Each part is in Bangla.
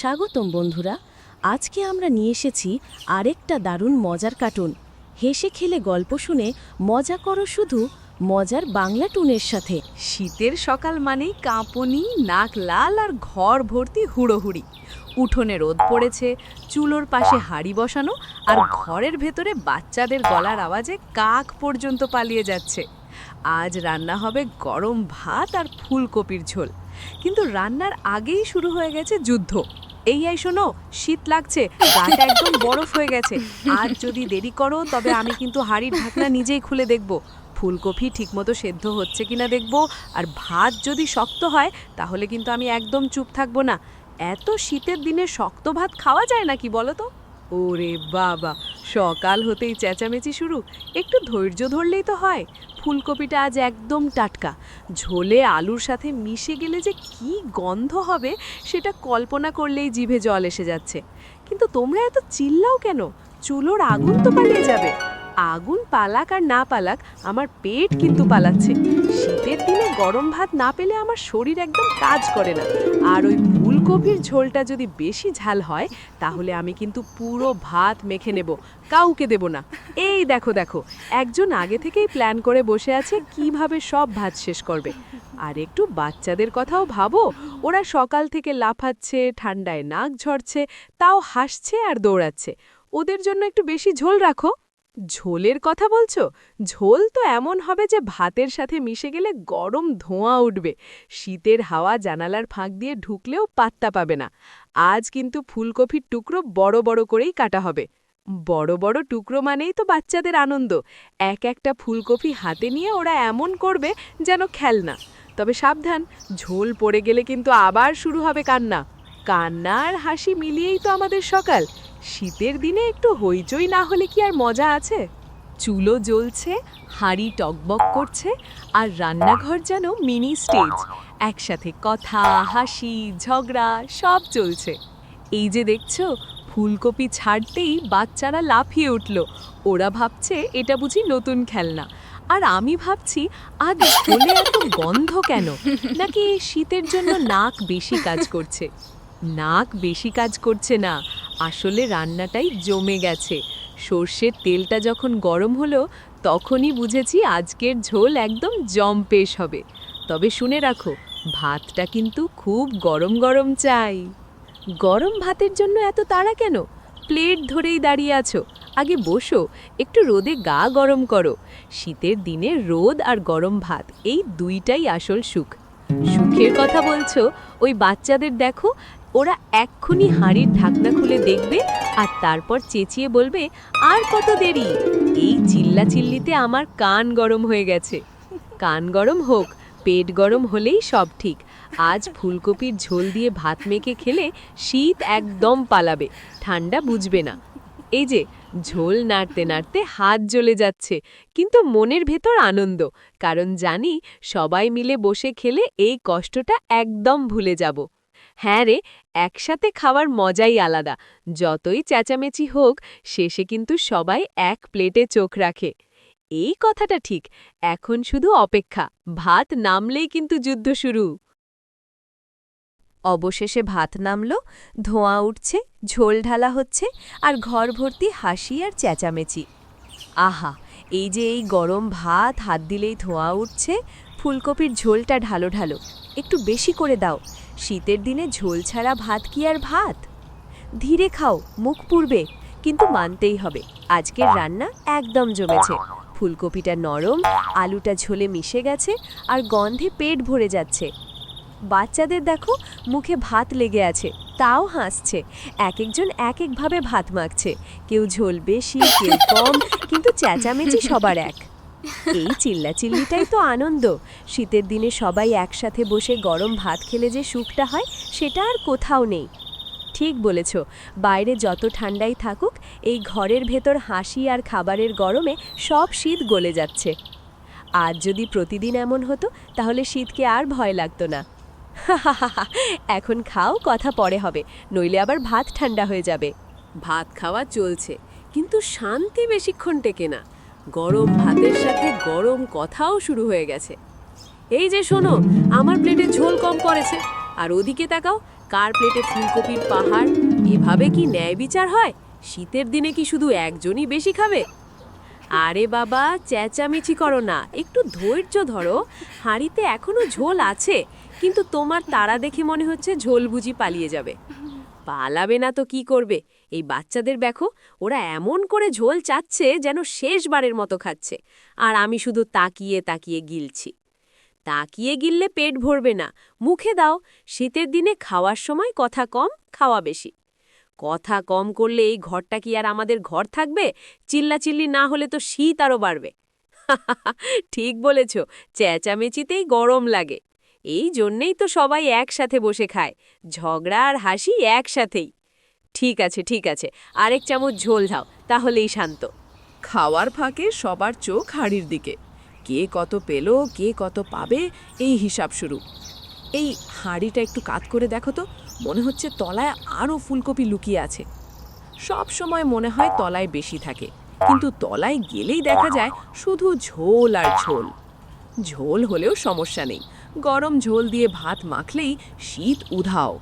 স্বাগতম বন্ধুরা, আজকে আমরা নিয়ে এসেছি আরেকটা দারুণ মজার কার্টুন। হেসে খেলে গল্প শুনে মজা করো শুধু, মজার বাংলা টুনের সাথে। শীতের সকাল মানেই কাঁপনি, নাক লাল আর ঘর ভর্তি হুড়োহুড়ি। উঠোনে রোদ পড়েছে, চুলোর পাশে হাড়ি বসানো আর ঘরের ভেতরে বাচ্চাদের গলার আওয়াজে কাক পর্যন্ত পালিয়ে যাচ্ছে। আজ রান্না হবে গরম ভাত আর ফুলকপির ঝোল। কিন্তু রান্নার আগেই শুরু হয়ে গেছে যুদ্ধ। এই আই শোনো, শীত লাগছে, গাটা একদম বরফ হয়ে গেছে। আজ যদি দেরি করো, তবে আমি কিন্তু হাড়ির ঢাকনা নিজেই খুলে দেখব। ফুলকপি ঠিকমতো সেদ্ধ হচ্ছে কিনা দেখব, আর ভাত যদি শক্ত হয়, তাহলে কিন্তু আমি একদম চুপ থাকব না। এত শীতের দিনে শক্ত ভাত খাওয়া যায় নাকি বলো তো? ওরে বাবা, সকাল হতেই চেঁচামেচি শুরু। একটু ধৈর্য ধরলেই তো হয়। ফুলকপিটা আজ একদম টাটকা। ঝোলে আলুর সাথে মিশে গেলে যে কি গন্ধ হবে, সেটা কল্পনা করলেই জিভে জল এসে যাচ্ছে। কিন্তু তোমরা এত চিল্লাও কেন? চুলোর আগুন তো পালিয়ে যাবে। আগুন পালাক আর না পালাক, আমার পেট কিন্তু পালাচ্ছে। শীতের দিনে গরম ভাত না পেলে আমার শরীর একদম কাজ করে না। আর ওই ফুলকপির ঝোলটা যদি বেশি ঝাল হয়, তাহলে আমি কিন্তু পুরো ভাত মেখে নেব। কাউকে দেব না। এই দেখো দেখো, একজন আগে থেকেই প্ল্যান করে বসে আছে কীভাবে সব ভাত শেষ করবে। আর একটু বাচ্চাদের কথাও ভাবো, ওরা সকাল থেকে লাফাচ্ছে, ঠান্ডায় নাক ঝরছে, তাও হাসছে আর দৌড়াচ্ছে। ওদের জন্য একটু বেশি ঝোল রাখো। ঝোলের কথা বলছো? ঝোল তো এমন হবে যে ভাতের সাথে মিশে গেলে গরম ধোঁয়া উঠবে। শীতের হাওয়া জানালার ফাঁক দিয়ে ঢুকলেও পাত্তা পাবে না। আজ কিন্তু ফুলকপির টুকরো বড় বড় করেই কাটা হবে। বড় বড় টুকরো মানেই তো বাচ্চাদের আনন্দ। এক একটা ফুলকপি হাতে নিয়ে ওরা এমন করবে যেন খেলনা। তবে সাবধান, ঝোল পড়ে গেলে কিন্তু আবার শুরু হবে কান্না। কান্না আর হাসি মিলিয়েই তো আমাদের সকাল। শীতের দিনে একটু হইচই না হলে কি আর মজা আছে? চুলো জ্বলছে, হাঁড়ি টকবক করছে, আর রান্নাঘর যেন মিনি স্টেজ একসাথে কথা, হাসি, ঝগড়া, সব চলছে। এই যে দেখছ, ফুলকপি ছাড়তেই বাচ্চারা লাফিয়ে উঠল। ওরা ভাবছে, এটা বুঝি নতুন খেলনা। আর আমি ভাবছি, আজ ঝোলে এত গন্ধ কেন? নাকি শীতের জন্য নাক বেশি কাজ করছে? নাক বেশি কাজ করছে না। আসলে রান্নাটাই জমে গেছে। সর্ষের তেলটা যখন গরম হলো, তখনই বুঝেছি আজকের ঝোল একদম জম্পেশ হবে। তবে শুনে রাখো, ভাতটা কিন্তু খুব গরম গরম চাই। গরম ভাতের জন্য এত তাড়া কেন? প্লেট ধরেই দাঁড়িয়ে আছো। আগে বসো, একটু রোদে গা গরম করো। শীতের দিনে রোদ আর গরম ভাত, এই দুইটাই আসল সুখ। সুখের কথা বলছো, ওই বাচ্চাদের দেখো ওরা এক্ষুনি হাঁড়ির ঢাকনা খুলে দেখবে আর তারপর চেঁচিয়ে বলবে, আর কত দেরি? এই চিল্লা চিল্লিতে আমার কান গরম হয়ে গেছে। কান গরম হোক, পেট গরম হলেই সব ঠিক। আজ ফুলকপির ঝোল দিয়ে ভাত মেখে খেলে শীত একদম পালাবে, ঠান্ডা বুঝবে না। এই যে, ঝোল নাড়তে নাড়তে হাত জ্বলে যাচ্ছে, কিন্তু মনের ভেতর আনন্দ, কারণ জানি সবাই মিলে বসে খেলে এই কষ্টটা একদম ভুলে যাব। হ্যাঁ রে, একসাথে খাওয়ার মজাই আলাদা। যতই চেঁচামেচি হোক, শেষে কিন্তু সবাই এক প্লেটে চোখ রাখে। এই কথাটা ঠিক, এখন শুধু অপেক্ষা, ভাত নামলেই কিন্তু যুদ্ধ শুরু। অবশেষে ভাত নামল, ধোঁয়া উঠছে, ঝোল ঢালা হচ্ছে, আর ঘর ভর্তি হাসি আর চেঁচামেচি। আহা, এই যে এই গরম ভাত, হাত দিলেই ধোঁয়া উঠছে, ফুলকপির ঝোলটা ঢালো ঢালো। একটু বেশি করে দাও শীতের দিনে ঝোল ছাড়া ভাত কি আর ভাত? ধীরে খাও, মুখ পুড়বে, কিন্তু মানতেই হবে। আজকের রান্না একদম জমেছে। ফুলকপিটা নরম, আলুটা ঝোলে মিশে গেছে, আর গন্ধে পেট ভরে যাচ্ছে। বাচ্চাদের দেখো, মুখে ভাত লেগে আছে, তাও হাসছে। এক একজন এক একভাবে ভাত মাখছে। কেউ ঝোল বেশি, কেউ কম, কিন্তু চেঁচামেচি সবার এক। এই চিল্লাচিল্লিটাই তো আনন্দ। শীতের দিনে সবাই একসাথে বসে গরম ভাত খেলে যে সুখটা হয়, সেটা আর কোথাও নেই। ঠিক বলেছ, বাইরে যত ঠান্ডাই থাকুক, এই ঘরের ভেতর হাসি আর খাবারের গরমে সব শীত গলে যাচ্ছে। আজ যদি প্রতিদিন এমন হতো, তাহলে শীতকে আর ভয় লাগতো না। এখন খাও, কথা পরে হবে, নইলে আবার ভাত ঠান্ডা হয়ে যাবে। ভাত খাওয়া চলছে, কিন্তু শান্তি বেশিক্ষণ টেকে না। গরম ভাতের সাথে গরম কথাও শুরু হয়ে গেছে। এই যে শোনো, আমার প্লেটে ঝোল কম পড়েছে। আর ওদিকে তাকাও, কার প্লেটে ফুলকপির পাহাড়? এভাবে কি ন্যায় বিচার হয়? শীতের দিনে কি শুধু একজনই বেশি খাবে? আরে বাবা, চেঁচামেচি করো না। একটু ধৈর্য ধরো। হাঁড়িতে এখনও ঝোল আছে, কিন্তু তোমার তারা দেখে মনে হচ্ছে ঝোল বুঝি পালিয়ে যাবে। পালাবে না তো কি করবে? এই বাচ্চাদের দেখো, ওরা এমন করে ঝোল চাচ্ছে যেন শেষবারের মতো খাচ্ছে। আর আমি শুধু তাকিয়ে তাকিয়ে গিলছি। তাকিয়ে গিললে পেট ভরবে না। মুখে দাও, শীতের দিনে খাওয়ার সময় কথা কম, খাওয়া বেশি। কথা কম করলে এই ঘরটা কি আর আমাদের ঘর থাকবে? চিল্লাচিল্লি না হলে তো শীত আরও বাড়বে। ঠিক বলেছ, চেঁচামেচিতেই গরম লাগে। এই জন্যেই তো সবাই একসাথে বসে খায়। ঝগড়া আর হাসি একসাথেই। ঠিক আছে ঠিক আছে। আরেক চামচ ঝোল দাও, তাহলেই শান্ত। খাওয়ার ফাঁকে সবার চোখ হাড়ির দিকে। কে কত পেল, কে কত পাবে, এই হিসাব শুরু। এই হাঁড়িটা একটু কাত করে দেখো তো, মনে হচ্ছে তলায় আরও ফুলকপি লুকিয়ে আছে। সব সময় মনে হয় তলায় বেশি থাকে, কিন্তু তলায় গেলেই দেখা যায় শুধু ঝোল আর ঝোল। ঝোল হলেও সমস্যা নেই, গরম ঝোল দিয়ে ভাত মাখলেই শীত উধাও।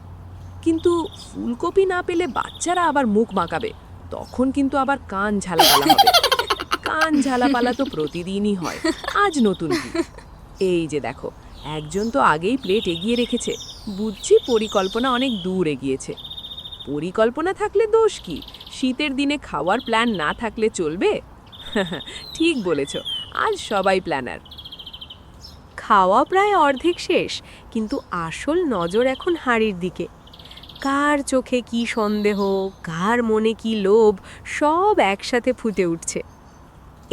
কিন্তু ফুলকপি না পেলে বাচ্চারা আবার মুখ মাকাবে তখন কিন্তু আবার কান ঝালাপালা হবে। কান ঝালাপালা তো প্রতিদিনই হয়। আজ নতুন এই যে দেখো, একজন তো আগেই প্লেট এগিয়ে রেখেছে। বুঝছি পরিকল্পনা অনেক দূর এগিয়েছে। পরিকল্পনা থাকলে দোষ কি? শীতের দিনে খাওয়ার প্ল্যান না থাকলে চলবে? ঠিক বলেছ, আজ সবাই প্ল্যানার। খাওয়া প্রায় অর্ধেক শেষ, কিন্তু আসল নজর এখন হাঁড়ির দিকে। কার চোখে কি সন্দেহ, কার মনে কি লোভ, সব একসাথে ফুটে উঠছে।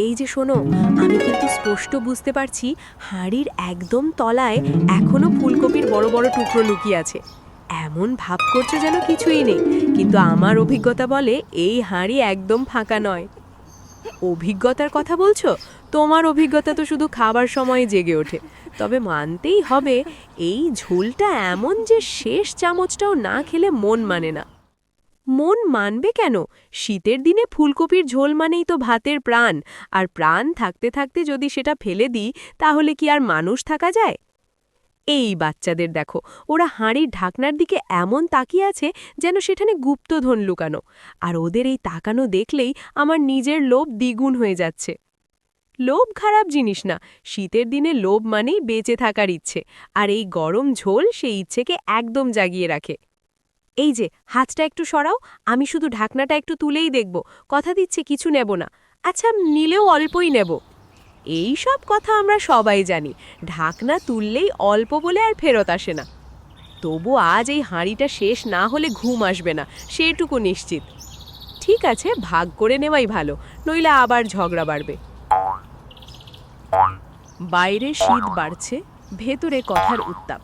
এই যে শোনো, আমি কিন্তু স্পষ্ট বুঝতে পারছি হাঁড়ির একদম তলায় এখনও ফুলকপির বড় বড় টুকরো লুকিয়ে আছে। এমন ভাব করছ যেন কিছুই নেই, কিন্তু আমার অভিজ্ঞতা বলে এই হাঁড়ি একদম ফাঁকা নয়। অভিজ্ঞতার কথা বলছো? তোমার অভিজ্ঞতা তো শুধু খাবার সময় জেগে ওঠে। তবে মানতেই হবে এই ঝোলটা এমন যে শেষ চামচটাও না খেলে মন মানে না। মন মানবে কেন? শীতের দিনে ফুলকপির ঝোল মানেই তো ভাতের প্রাণ। আর প্রাণ থাকতে থাকতে যদি সেটা ফেলে দিই, তাহলে কি আর মানুষ থাকা যায়? এই বাচ্চাদের দেখো, ওরা হাঁড়ির ঢাকনার দিকে এমন তাকিয়ে আছে যেন সেখানে গুপ্তধন লুকানো। আর ওদের এই তাকানো দেখলেই আমার নিজের লোভ দ্বিগুণ হয়ে যাচ্ছে। লোভ খারাপ জিনিস না, শীতের দিনে লোভ মানেই বেঁচে থাকার ইচ্ছে, আর এই গরম ঝোল সেই ইচ্ছেকে একদম জাগিয়ে রাখে। এই যে, হাতটা একটু সরাও, আমি শুধু ঢাকনাটা একটু তুলেই দেখব, কথা দিচ্ছে কিছু নেব না আচ্ছা নিলেও অল্পই নেব। এই সব কথা আমরা সবাই জানি, ঢাকনা তুললেই অল্প বলে আর ফেরত আসে না। তবু আজ এই হাঁড়িটা শেষ না হলে ঘুম আসবে না, সেটুকু নিশ্চিত। ঠিক আছে, ভাগ করে নেওয়াই ভালো, নইলে আবার ঝগড়া বাড়বে। বাইরে শীত বাড়ছে, ভেতরে কথার উত্তাপ।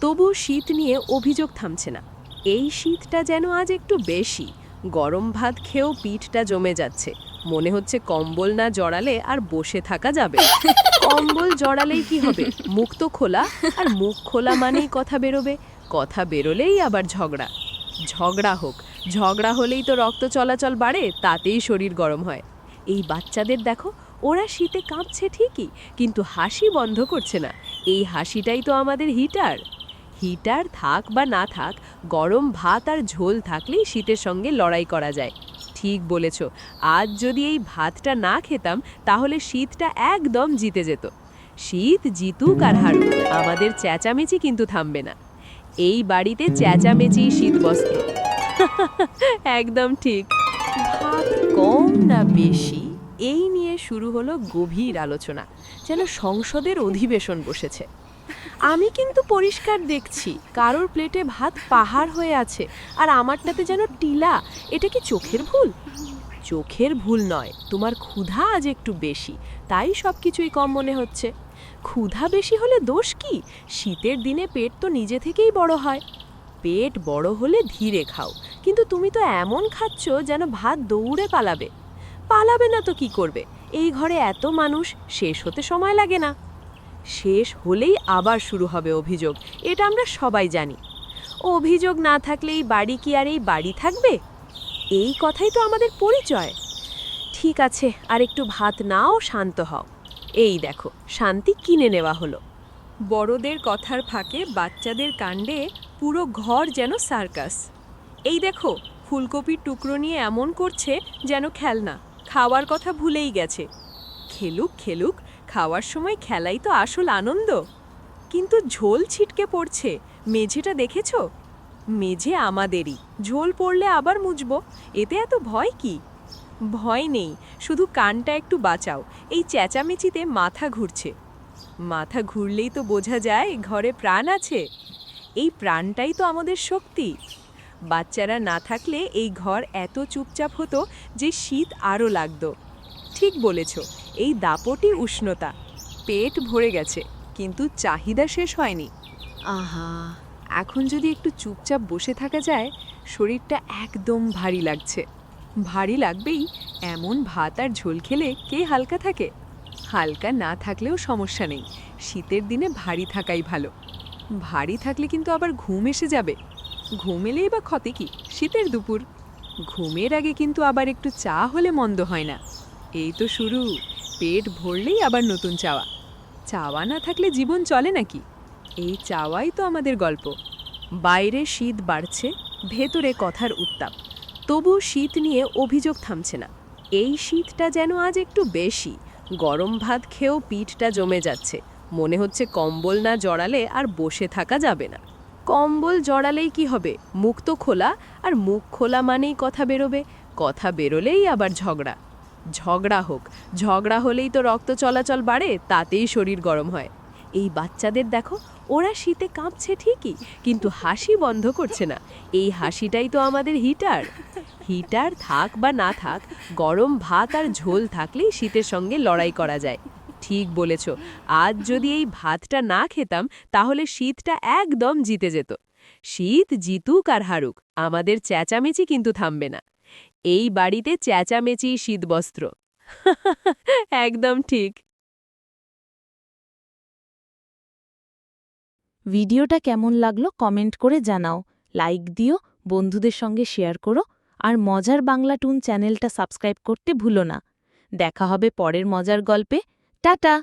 তবু শীত নিয়ে অভিযোগ থামছে না। এই শীতটা যেন আজ একটু বেশি। গরম ভাত খেয়েও পিঠটা জমে যাচ্ছে। মনে হচ্ছে কম্বল না জড়ালে আর বসে থাকা যাবে। কম্বল জড়ালেই কি হবে? মুখ তো খোলা, আর মুখ খোলা মানেই কথা বেরোবে। কথা বেরোলেই আবার ঝগড়া। ঝগড়া হোক। ঝগড়া হলেই তো রক্ত চলাচল বাড়ে, তাতেই শরীর গরম হয়। এই বাচ্চাদের দেখো, ওরা শীতে কাঁপছে ঠিকই, কিন্তু হাসি বন্ধ করছে না। এই হাসিটাই তো আমাদের হিটার। হিটার থাক বা না থাক, গরম ভাত আর ঝোল থাকলেই শীতের সঙ্গে লড়াই করা যায়। ঠিক বলেছ, আজ যদি এই ভাতটা না খেতাম, তাহলে শীতটা একদম জিতে যেত। শীত জিতুক আর হারুক, আমাদের চেঁচামেচি কিন্তু থামবে না। এই বাড়িতে চেঁচামেচি শীতবস্ত্র। একদম ঠিক। কম না বেশি? এই নিয়ে শুরু হলো গভীর আলোচনা, যেন সংসদের অধিবেশন বসেছে। আমি কিন্তু পরিষ্কার দেখছি, কারোর প্লেটে ভাত পাহাড় হয়ে আছে, আর আমারটাতে যেন টিলা, এটা কি চোখের ভুল? চোখের ভুল নয়, তোমার ক্ষুধা আজ একটু বেশি, তাই সব কিছুই কম মনে হচ্ছে। ক্ষুধা বেশি হলে দোষ কি? শীতের দিনে পেট তো নিজে থেকেই বড় হয়। পেট বড় হলে ধীরে খাও কিন্তু তুমি তো এমন খাচ্ছ যেন ভাত দৌড়ে পালাবে। পালাবে না তো কি করবে? এই ঘরে এত মানুষ, শেষ হতে সময় লাগে না। শেষ হলেই আবার শুরু হবে অভিযোগ, এটা আমরা সবাই জানি। অভিযোগ না থাকলে এই বাড়ি কি আর এই বাড়ি থাকবে? এই কথাই তো আমাদের পরিচয়। ঠিক আছে, আর একটু ভাত নাও, শান্ত হও। এই দেখো, শান্তি কিনে নেওয়া হলো। বড়দের কথার ফাঁকে বাচ্চাদের কাণ্ডে পুরো ঘর যেন সার্কাস। এই দেখো, ফুলকপির টুকরো নিয়ে এমন করছে যেন খেলনা, খাওয়ার কথা ভুলেই গেছে। খেলুক খেলুক, খাওয়ার সময় খেলাই তো আসল আনন্দ। কিন্তু ঝোল ছিটকে পড়ছে, মেঝেটা দেখেছ? মেঝে আমাদেরই, ঝোল পড়লে আবার মুছবো, এতে এত ভয় কি? ভয় নেই, শুধু কানটা একটু বাঁচাও, এই চেঁচামেচিতে মাথা ঘুরছে। মাথা ঘুরলেই তো বোঝা যায় ঘরে প্রাণ আছে। এই প্রাণটাই তো আমাদের শক্তি। বাচ্চারা না থাকলে এই ঘর এত চুপচাপ হতো যে শীত আরও লাগতো। ঠিক বলেছ এই দাপটি উষ্ণতা। পেট ভরে গেছে কিন্তু চাহিদা শেষ হয়নি। আহা। এখন যদি একটু চুপচাপ বসে থাকা যায় শরীরটা একদম ভারী লাগছে। ভারী লাগবেই এমন ভাত আর ঝোল খেলে কে হালকা থাকে? হালকা না থাকলেও সমস্যা নেই শীতের দিনে ভারী থাকাই ভালো। ভারী থাকলে কিন্তু আবার ঘুম এসে যাবে। ঘুম এলেই বা ক্ষতি কি? শীতের দুপুর। ঘুমের আগে কিন্তু আবার একটু চা হলে মন্দ হয় না। এই তো শুরু। পেট ভরলেই আবার নতুন চাওয়া। চাওয়া না থাকলে জীবন চলে নাকি? এই চাওয়াই তো আমাদের গল্প। বাইরে শীত বাড়ছে, ভেতরে কথার উত্তাপ। তবু শীত নিয়ে অভিযোগ থামছে না। এই শীতটা যেন আজ একটু বেশি। গরম ভাত খেয়েও পিঠটা জমে যাচ্ছে। মনে হচ্ছে কম্বল না জড়ালে আর বসে থাকা যাবে না। কম্বল জড়ালেই কি হবে? মুখ তো খোলা, আর মুখ খোলা মানেই কথা বেরোবে। কথা বেরোলেই আবার ঝগড়া। ঝগড়া হোক, ঝগড়া হলেই তো রক্ত চলাচল বাড়ে, তাতেই শরীর গরম হয়। এই বাচ্চাদের দেখো, ওরা শীতে কাঁপছে ঠিকই, কিন্তু হাসি বন্ধ করছে না। এই হাসিটাই তো আমাদের হিটার। হিটার থাক বা না থাক, গরম ভাত আর ঝোল থাকলেই শীতের সঙ্গে লড়াই করা যায়। ঠিক বলেছ। আজ যদি এই ভাতটা না খেতাম, তাহলে শীতটা একদম জিতে যেত। শীত জিতুক আর হারুক, আমাদের চেঁচামেচি কিন্তু থামবে না। এই বাড়িতে চেঁচামেচি শীতবস্ত্র। একদম ঠিক। ভিডিওটা কেমন লাগল কমেন্ট করে জানাও। লাইক দিও, বন্ধুদের সঙ্গে শেয়ার করো, আর মজার বাংলা টুন চ্যানেলটা সাবস্ক্রাইব করতে ভুলো না। দেখা হবে পরের মজার গল্পে। টাটা।